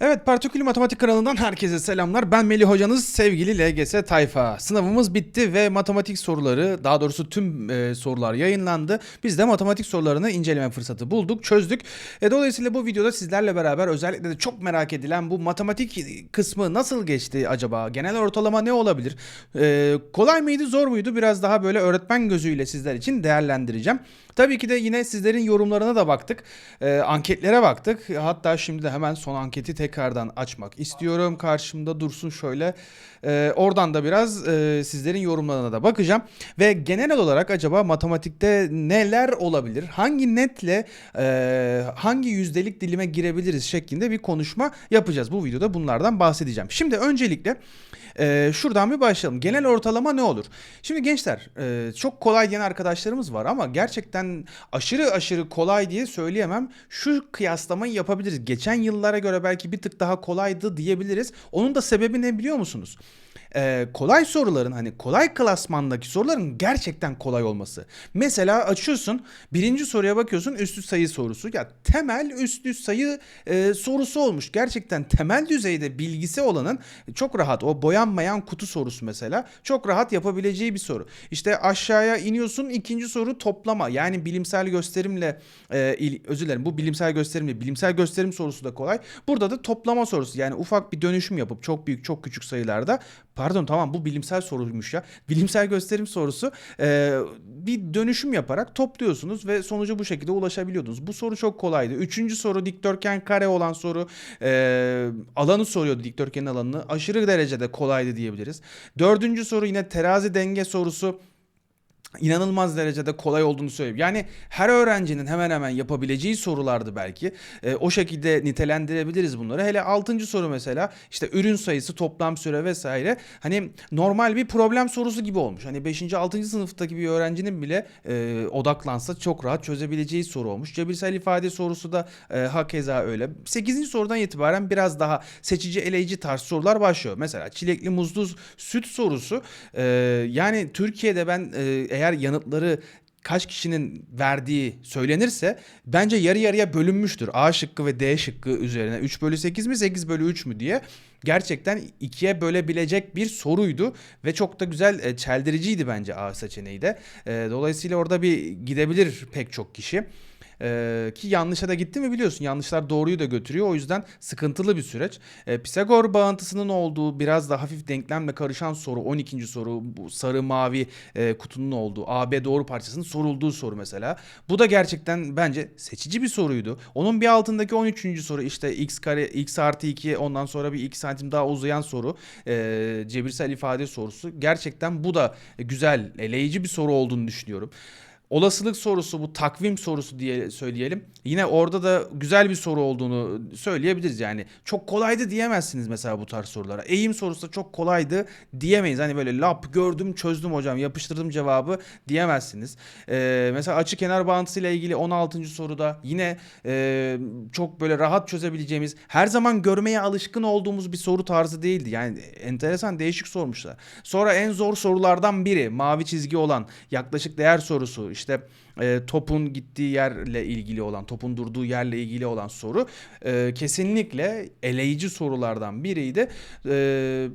Evet, Partikül Matematik kanalından herkese selamlar. Ben Melih hocanız, sevgili LGS tayfa. Sınavımız bitti ve matematik soruları, daha doğrusu tüm e, sorular yayınlandı. Biz de matematik sorularını inceleme fırsatı bulduk, çözdük. E, dolayısıyla bu videoda sizlerle beraber özellikle de çok merak edilen bu matematik kısmı nasıl geçti acaba? Genel ortalama ne olabilir? E, kolay mıydı, zor muydu? Biraz daha böyle öğretmen gözüyle sizler için değerlendireceğim. Tabii ki de yine sizlerin yorumlarına da baktık. E, anketlere baktık. Hatta şimdi de hemen son anketi tekrardan açmak istiyorum. Karşımda dursun şöyle. E, oradan da biraz e, sizlerin yorumlarına da bakacağım. Ve genel olarak acaba matematikte neler olabilir? Hangi netle e, hangi yüzdelik dilime girebiliriz şeklinde bir konuşma yapacağız. Bu videoda bunlardan bahsedeceğim. Şimdi öncelikle ee, şuradan bir başlayalım. Genel ortalama ne olur? Şimdi gençler e, çok kolay diyen arkadaşlarımız var ama gerçekten aşırı aşırı kolay diye söyleyemem. Şu kıyaslamayı yapabiliriz. Geçen yıllara göre belki bir tık daha kolaydı diyebiliriz. Onun da sebebi ne biliyor musunuz? Ee, kolay soruların hani kolay klasmandaki soruların gerçekten kolay olması. Mesela açıyorsun birinci soruya bakıyorsun üst üst sayı sorusu. Ya temel üst üst sayı e, sorusu olmuş. Gerçekten temel düzeyde bilgisi olanın çok rahat o boyanmayan kutu sorusu mesela çok rahat yapabileceği bir soru. İşte aşağıya iniyorsun ikinci soru toplama yani bilimsel gösterimle e, il, özür dilerim bu bilimsel gösterimle bilimsel gösterim sorusu da kolay. Burada da toplama sorusu yani ufak bir dönüşüm yapıp çok büyük çok küçük sayılarda Pardon tamam bu bilimsel soruymuş ya. Bilimsel gösterim sorusu e, bir dönüşüm yaparak topluyorsunuz ve sonuca bu şekilde ulaşabiliyordunuz. Bu soru çok kolaydı. Üçüncü soru dikdörtgen kare olan soru e, alanı soruyordu dikdörtgenin alanını. Aşırı derecede kolaydı diyebiliriz. Dördüncü soru yine terazi denge sorusu inanılmaz derecede kolay olduğunu söyleyeyim. Yani her öğrencinin hemen hemen yapabileceği sorulardı belki. E, o şekilde nitelendirebiliriz bunları. Hele 6. soru mesela işte ürün sayısı, toplam süre vesaire. Hani normal bir problem sorusu gibi olmuş. Hani 5. 6. sınıftaki bir öğrencinin bile e, odaklansa çok rahat çözebileceği soru olmuş. Cebirsel ifade sorusu da e, hakeza öyle. 8. sorudan itibaren biraz daha seçici eleyici tarz sorular başlıyor. Mesela çilekli muzlu süt sorusu. E, yani Türkiye'de ben e, eğer yanıtları kaç kişinin verdiği söylenirse bence yarı yarıya bölünmüştür. A şıkkı ve D şıkkı üzerine 3 bölü 8 mi 8 bölü 3 mü diye gerçekten ikiye bölebilecek bir soruydu ve çok da güzel e, çeldiriciydi bence A seçeneği de. E, Dolayısıyla orada bir gidebilir pek çok kişi. Ee, ki yanlışa da gitti mi biliyorsun. Yanlışlar doğruyu da götürüyor. O yüzden sıkıntılı bir süreç. Ee, Pisagor bağıntısının olduğu biraz da hafif denklemle karışan soru 12. soru bu sarı mavi e, kutunun olduğu AB doğru parçasının sorulduğu soru mesela. Bu da gerçekten bence seçici bir soruydu. Onun bir altındaki 13. soru işte x kare x artı 2 ondan sonra bir 2 santim daha uzayan soru e, cebirsel ifade sorusu. Gerçekten bu da güzel eleyici bir soru olduğunu düşünüyorum. Olasılık sorusu bu takvim sorusu diye söyleyelim. Yine orada da güzel bir soru olduğunu söyleyebiliriz yani. Çok kolaydı diyemezsiniz mesela bu tarz sorulara. Eğim sorusu da çok kolaydı diyemeyiz. Hani böyle lap gördüm çözdüm hocam yapıştırdım cevabı diyemezsiniz. Ee, mesela açı kenar bağıntısı ile ilgili 16. soruda yine e, çok böyle rahat çözebileceğimiz her zaman görmeye alışkın olduğumuz bir soru tarzı değildi. Yani enteresan değişik sormuşlar. Sonra en zor sorulardan biri mavi çizgi olan yaklaşık değer sorusu işte e, topun gittiği yerle ilgili olan, topun durduğu yerle ilgili olan soru e, kesinlikle eleyici sorulardan biriydi. E,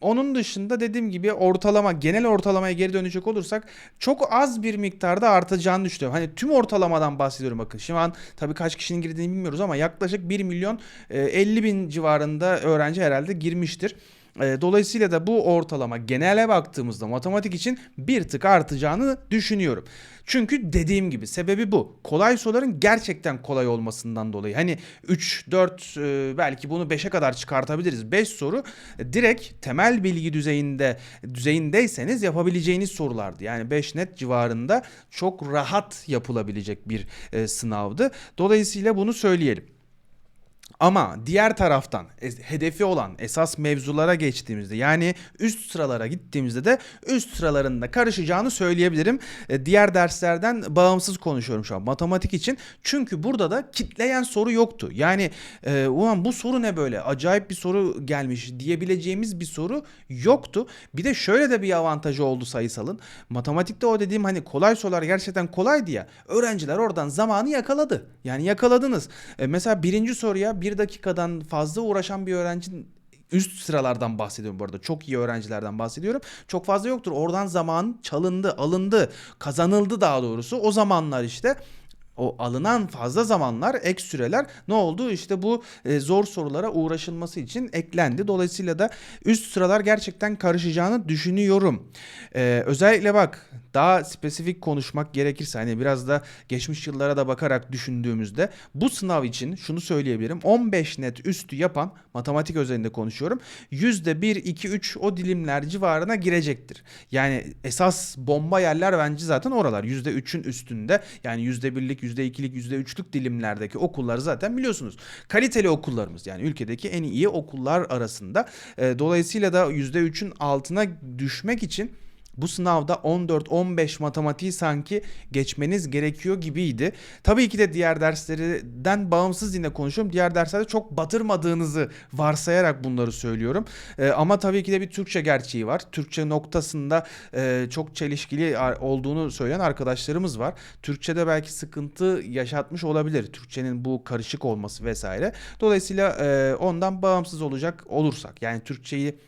onun dışında dediğim gibi ortalama genel ortalamaya geri dönecek olursak çok az bir miktarda artacağını düşünüyorum. Hani tüm ortalamadan bahsediyorum bakın. Şu an tabii kaç kişinin girdiğini bilmiyoruz ama yaklaşık 1 milyon e, 50 bin civarında öğrenci herhalde girmiştir. E, Dolayısıyla da bu ortalama genele baktığımızda matematik için bir tık artacağını düşünüyorum. Çünkü dediğim gibi sebebi bu. Kolay soruların gerçekten kolay olmasından dolayı. Hani 3, 4 e, belki bunu 5'e kadar çıkartabiliriz. 5 soru e, direkt temel bilgi düzeyinde düzeyindeyseniz yapabileceğiniz sorulardı. Yani 5 net civarında çok rahat yapılabilecek bir e, sınavdı. Dolayısıyla bunu söyleyelim. Ama diğer taraftan hedefi olan esas mevzulara geçtiğimizde yani üst sıralara gittiğimizde de üst sıralarında karışacağını söyleyebilirim. E, diğer derslerden bağımsız konuşuyorum şu an matematik için. Çünkü burada da kitleyen soru yoktu. Yani e, ulan bu soru ne böyle acayip bir soru gelmiş diyebileceğimiz bir soru yoktu. Bir de şöyle de bir avantajı oldu sayısalın. Matematikte o dediğim hani kolay sorular gerçekten kolaydı ya. Öğrenciler oradan zamanı yakaladı. Yani yakaladınız. E, mesela birinci soruya bir dakikadan fazla uğraşan bir öğrencinin üst sıralardan bahsediyorum bu arada. Çok iyi öğrencilerden bahsediyorum. Çok fazla yoktur. Oradan zaman çalındı, alındı, kazanıldı daha doğrusu. O zamanlar işte o alınan fazla zamanlar, ek süreler ne oldu? İşte bu e, zor sorulara uğraşılması için eklendi. Dolayısıyla da üst sıralar gerçekten karışacağını düşünüyorum. E, özellikle bak daha spesifik konuşmak gerekirse hani biraz da geçmiş yıllara da bakarak düşündüğümüzde bu sınav için şunu söyleyebilirim. 15 net üstü yapan matematik özelinde konuşuyorum. %1, 2, 3 o dilimler civarına girecektir. Yani esas bomba yerler bence zaten oralar. %3'ün üstünde yani %1'lik, %2'lik, %3'lük dilimlerdeki okullar zaten biliyorsunuz. Kaliteli okullarımız yani ülkedeki en iyi okullar arasında. Dolayısıyla da %3'ün altına düşmek için bu sınavda 14-15 matematiği sanki geçmeniz gerekiyor gibiydi. Tabii ki de diğer derslerden bağımsız yine konuşuyorum. Diğer derslerde çok batırmadığınızı varsayarak bunları söylüyorum. Ee, ama tabii ki de bir Türkçe gerçeği var. Türkçe noktasında e, çok çelişkili olduğunu söyleyen arkadaşlarımız var. Türkçe'de belki sıkıntı yaşatmış olabilir. Türkçenin bu karışık olması vesaire. Dolayısıyla e, ondan bağımsız olacak olursak yani Türkçeyi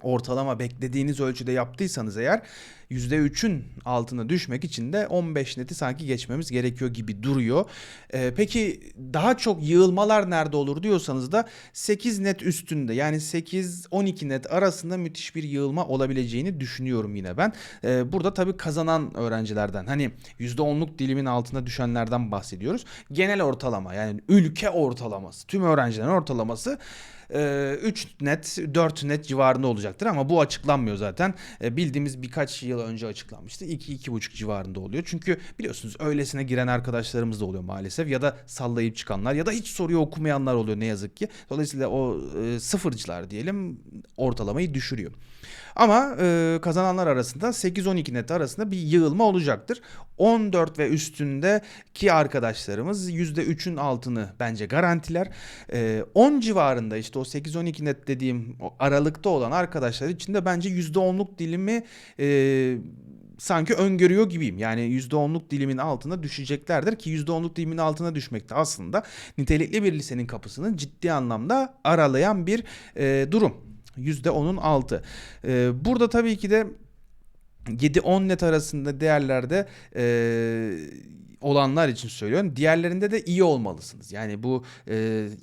ortalama beklediğiniz ölçüde yaptıysanız eğer %3'ün altına düşmek için de 15 neti sanki geçmemiz gerekiyor gibi duruyor. Ee, peki daha çok yığılmalar nerede olur diyorsanız da 8 net üstünde yani 8-12 net arasında müthiş bir yığılma olabileceğini düşünüyorum yine ben. Ee, burada tabii kazanan öğrencilerden hani %10'luk dilimin altına düşenlerden bahsediyoruz. Genel ortalama yani ülke ortalaması tüm öğrencilerin ortalaması 3 net 4 net civarında olacaktır ama bu açıklanmıyor zaten. E, Bildiğimiz birkaç yıl önce açıklanmıştı. 2-2,5 civarında oluyor. Çünkü biliyorsunuz öylesine giren arkadaşlarımız da oluyor maalesef ya da sallayıp çıkanlar ya da hiç soruyu okumayanlar oluyor ne yazık ki. Dolayısıyla o e, sıfırcılar diyelim ortalamayı düşürüyor. Ama e, kazananlar arasında 8-12 net arasında bir yığılma olacaktır. 14 ve üstündeki arkadaşlarımız %3'ün altını bence garantiler. E, 10 civarında işte o 8-12 net dediğim o aralıkta olan arkadaşlar için de bence %10'luk dilimi e, sanki öngörüyor gibiyim. Yani %10'luk dilimin altına düşeceklerdir ki %10'luk dilimin altına düşmek de aslında nitelikli bir lisenin kapısını ciddi anlamda aralayan bir e, durum. %10'un altı. E, burada tabii ki de 7-10 net arasında değerlerde e, olanlar için söylüyorum. Diğerlerinde de iyi olmalısınız. Yani bu e,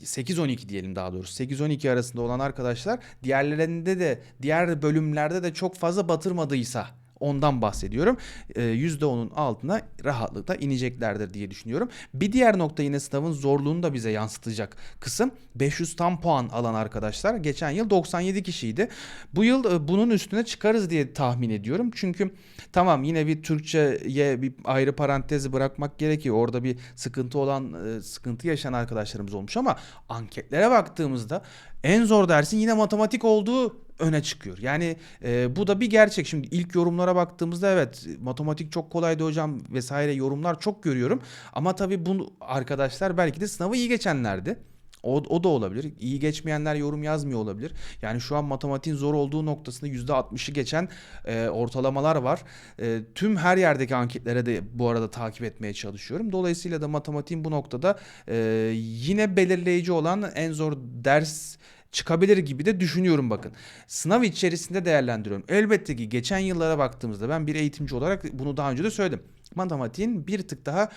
8-12 diyelim daha doğrusu. 8-12 arasında olan arkadaşlar diğerlerinde de diğer bölümlerde de çok fazla batırmadıysa ondan bahsediyorum. E, %10'un altına rahatlıkla ineceklerdir diye düşünüyorum. Bir diğer nokta yine sınavın zorluğunu da bize yansıtacak kısım 500 tam puan alan arkadaşlar. Geçen yıl 97 kişiydi. Bu yıl e, bunun üstüne çıkarız diye tahmin ediyorum. Çünkü tamam yine bir Türkçe'ye bir ayrı parantezi bırakmak gerekiyor. Orada bir sıkıntı olan, e, sıkıntı yaşayan arkadaşlarımız olmuş ama anketlere baktığımızda en zor dersin yine matematik olduğu öne çıkıyor. Yani e, bu da bir gerçek. Şimdi ilk yorumlara baktığımızda evet matematik çok kolaydı hocam vesaire yorumlar çok görüyorum. Ama tabii bu arkadaşlar belki de sınavı iyi geçenlerdi. O, o da olabilir. İyi geçmeyenler yorum yazmıyor olabilir. Yani şu an matematiğin zor olduğu noktasında %60'ı geçen e, ortalamalar var. E, tüm her yerdeki anketlere de bu arada takip etmeye çalışıyorum. Dolayısıyla da matematiğin bu noktada e, yine belirleyici olan en zor ders çıkabilir gibi de düşünüyorum bakın. Sınav içerisinde değerlendiriyorum. Elbette ki geçen yıllara baktığımızda ben bir eğitimci olarak bunu daha önce de söyledim. Matematiğin bir tık daha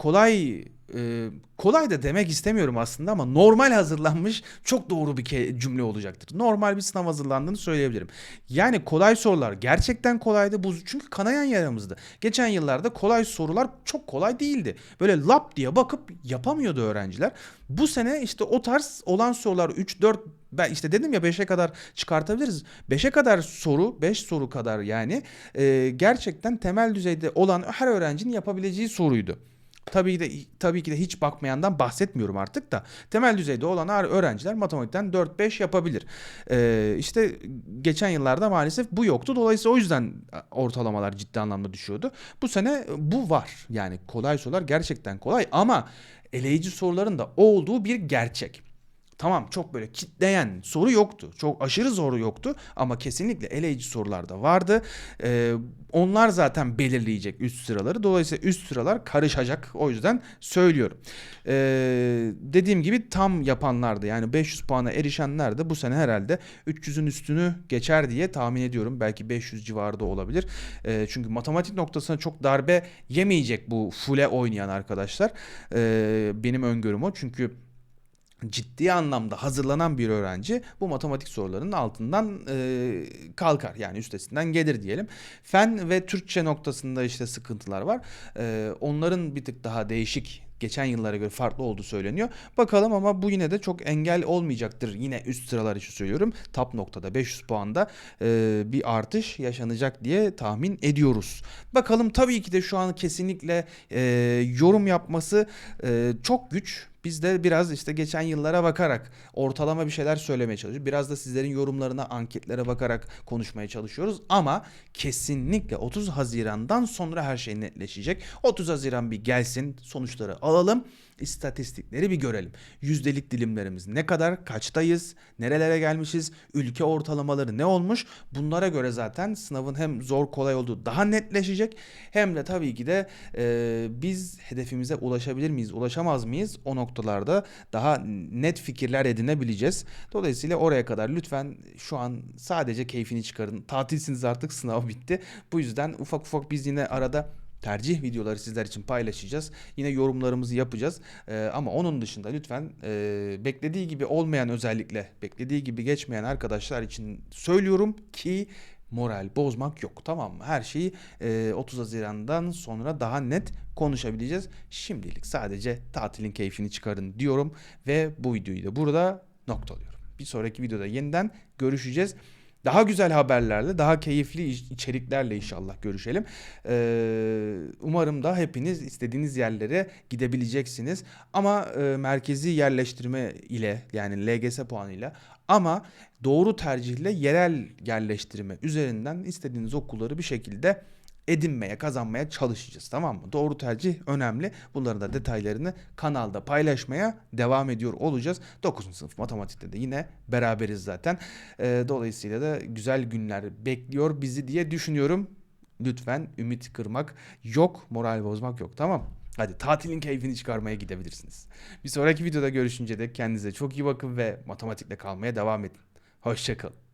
kolay e, kolay da demek istemiyorum aslında ama normal hazırlanmış çok doğru bir cümle olacaktır. Normal bir sınav hazırlandığını söyleyebilirim. Yani kolay sorular gerçekten kolaydı. Bu çünkü kanayan yaramızdı. Geçen yıllarda kolay sorular çok kolay değildi. Böyle lap diye bakıp yapamıyordu öğrenciler. Bu sene işte o tarz olan sorular 3 4 ben işte dedim ya 5'e kadar çıkartabiliriz. 5'e kadar soru, 5 soru kadar yani e, gerçekten temel düzeyde olan her öğrencinin yapabileceği soruydu. Tabii de tabii ki de hiç bakmayandan bahsetmiyorum artık da temel düzeyde olan öğrenciler matematikten 4-5 yapabilir. Ee, işte geçen yıllarda maalesef bu yoktu. Dolayısıyla o yüzden ortalamalar ciddi anlamda düşüyordu. Bu sene bu var. Yani kolay sorular gerçekten kolay ama eleyici soruların da olduğu bir gerçek. Tamam çok böyle kitleyen soru yoktu. Çok aşırı zoru yoktu ama kesinlikle eleyici sorular da vardı. Ee, onlar zaten belirleyecek üst sıraları. Dolayısıyla üst sıralar karışacak. O yüzden söylüyorum. Ee, dediğim gibi tam yapanlardı. Yani 500 puana erişenler de bu sene herhalde 300'ün üstünü geçer diye tahmin ediyorum. Belki 500 civarı da olabilir. Ee, çünkü matematik noktasına çok darbe yemeyecek bu full'e oynayan arkadaşlar. Ee, benim öngörüm o. Çünkü ciddi anlamda hazırlanan bir öğrenci bu matematik sorularının altından e, kalkar yani üstesinden gelir diyelim. Fen ve Türkçe noktasında işte sıkıntılar var. E, onların bir tık daha değişik geçen yıllara göre farklı olduğu söyleniyor. Bakalım ama bu yine de çok engel olmayacaktır. Yine üst sıralar için söylüyorum. Top noktada 500 puanda e, bir artış yaşanacak diye tahmin ediyoruz. Bakalım tabii ki de şu an kesinlikle e, yorum yapması e, çok güç. Biz de biraz işte geçen yıllara bakarak ortalama bir şeyler söylemeye çalışıyoruz. Biraz da sizlerin yorumlarına, anketlere bakarak konuşmaya çalışıyoruz. Ama kesinlikle 30 Haziran'dan sonra her şey netleşecek. 30 Haziran bir gelsin, sonuçları alalım, istatistikleri bir görelim. Yüzdelik dilimlerimiz ne kadar, kaçtayız, nerelere gelmişiz, ülke ortalamaları ne olmuş? Bunlara göre zaten sınavın hem zor kolay olduğu daha netleşecek. Hem de tabii ki de e, biz hedefimize ulaşabilir miyiz, ulaşamaz mıyız? O noktalarda daha net fikirler edinebileceğiz. Dolayısıyla oraya kadar lütfen şu an sadece keyfini çıkarın. Tatilsiniz artık sınav bitti. Bu yüzden ufak ufak biz yine arada tercih videoları sizler için paylaşacağız. Yine yorumlarımızı yapacağız. Ee, ama onun dışında lütfen e, beklediği gibi olmayan özellikle beklediği gibi geçmeyen arkadaşlar için söylüyorum ki moral bozmak yok tamam mı? Her şeyi e, 30 Haziran'dan sonra daha net konuşabileceğiz. Şimdilik sadece tatilin keyfini çıkarın diyorum ve bu videoyu da burada noktalıyorum. Bir sonraki videoda yeniden görüşeceğiz. Daha güzel haberlerle, daha keyifli iç- içeriklerle inşallah görüşelim. Ee, umarım da hepiniz istediğiniz yerlere gidebileceksiniz. Ama e, merkezi yerleştirme ile yani LGS puanıyla ama doğru tercihle yerel yerleştirme üzerinden istediğiniz okulları bir şekilde edinmeye, kazanmaya çalışacağız tamam mı? Doğru tercih önemli. Bunların da detaylarını kanalda paylaşmaya devam ediyor olacağız. 9. sınıf matematikte de yine beraberiz zaten. Ee, dolayısıyla da güzel günler bekliyor bizi diye düşünüyorum. Lütfen ümit kırmak yok, moral bozmak yok tamam Hadi tatilin keyfini çıkarmaya gidebilirsiniz. Bir sonraki videoda görüşünce de kendinize çok iyi bakın ve matematikle kalmaya devam edin. Hoşçakalın.